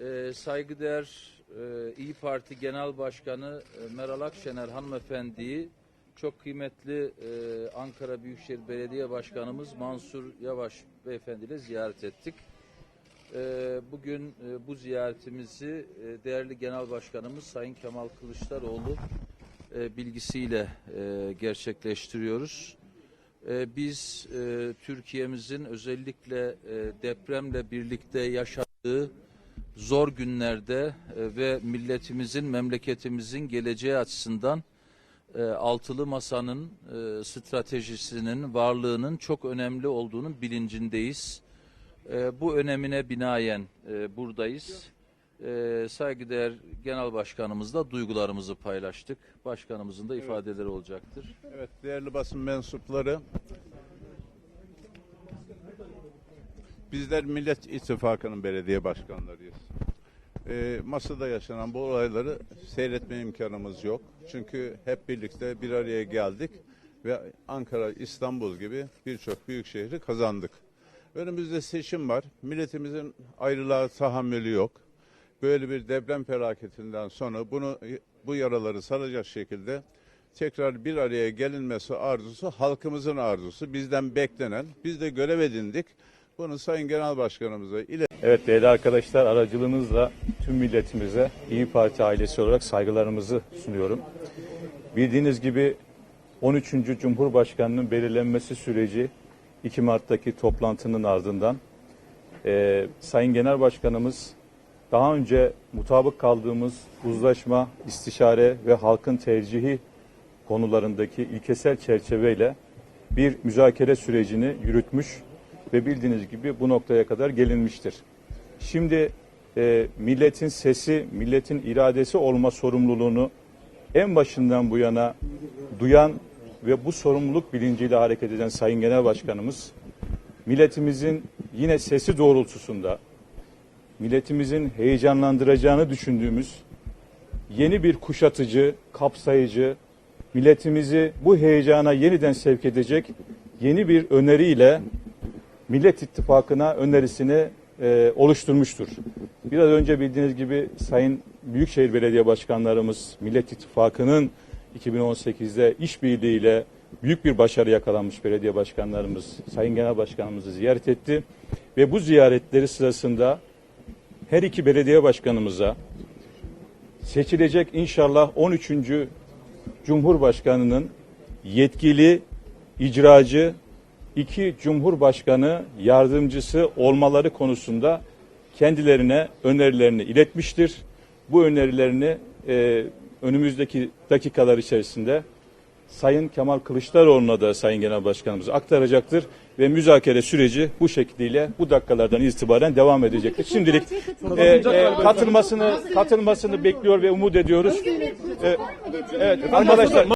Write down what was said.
Ee, saygıdeğer e, İyi Parti Genel Başkanı e, Meral Akşener hanımefendiyi çok kıymetli e, Ankara Büyükşehir Belediye Başkanımız Mansur Yavaş beyefendi ile ziyaret ettik. E, bugün e, bu ziyaretimizi e, değerli Genel Başkanımız Sayın Kemal Kılıçdaroğlu e, bilgisiyle e, gerçekleştiriyoruz. E, biz e, Türkiye'mizin özellikle e, depremle birlikte yaşadığı zor günlerde e, ve milletimizin, memleketimizin geleceği açısından e, altılı masanın e, stratejisinin, varlığının çok önemli olduğunun bilincindeyiz. Bu önemine binaen buradayız. Saygıdeğer Genel Başkanımızla duygularımızı paylaştık. Başkanımızın da ifadeleri olacaktır. Evet değerli basın mensupları. Bizler Millet İttifakı'nın belediye başkanlarıyız. Ee, masada yaşanan bu olayları seyretme imkanımız yok. Çünkü hep birlikte bir araya geldik ve Ankara, İstanbul gibi birçok büyük şehri kazandık. Önümüzde seçim var. Milletimizin ayrılığa tahammülü yok. Böyle bir deprem felaketinden sonra bunu bu yaraları saracak şekilde tekrar bir araya gelinmesi arzusu halkımızın arzusu. Bizden beklenen, biz de görev edindik. Bunu Sayın Genel Başkanımıza ile Evet değerli arkadaşlar aracılığınızla tüm milletimize İyi Parti ailesi olarak saygılarımızı sunuyorum. Bildiğiniz gibi 13. Cumhurbaşkanının belirlenmesi süreci 2 Mart'taki toplantının ardından eee, Sayın Genel Başkanımız daha önce mutabık kaldığımız uzlaşma, istişare ve halkın tercihi konularındaki ilkesel çerçeveyle bir müzakere sürecini yürütmüş ve bildiğiniz gibi bu noktaya kadar gelinmiştir. Şimdi e, milletin sesi, milletin iradesi olma sorumluluğunu en başından bu yana duyan ve bu sorumluluk bilinciyle hareket eden Sayın Genel Başkanımız, milletimizin yine sesi doğrultusunda, milletimizin heyecanlandıracağını düşündüğümüz yeni bir kuşatıcı, kapsayıcı, milletimizi bu heyecana yeniden sevk edecek yeni bir öneriyle Millet İttifakı'na önerisini e, oluşturmuştur. Biraz önce bildiğiniz gibi Sayın Büyükşehir Belediye Başkanlarımız Millet İttifakı'nın 2018'de işbirliğiyle büyük bir başarı yakalanmış belediye başkanlarımız Sayın Genel Başkanımızı ziyaret etti ve bu ziyaretleri sırasında her iki belediye başkanımıza seçilecek inşallah 13. Cumhurbaşkanının yetkili, icracı iki Cumhurbaşkanı yardımcısı olmaları konusunda kendilerine önerilerini iletmiştir. Bu önerilerini e, önümüzdeki dakikalar içerisinde Sayın Kemal Kılıçdaroğlu'na da Sayın Genel Başkanımız aktaracaktır ve müzakere süreci bu şekliyle bu dakikalardan itibaren devam edecektir. Şimdilik e, e, katılmasını katılmasını bekliyor ve umut ediyoruz. E, evet arkadaşlar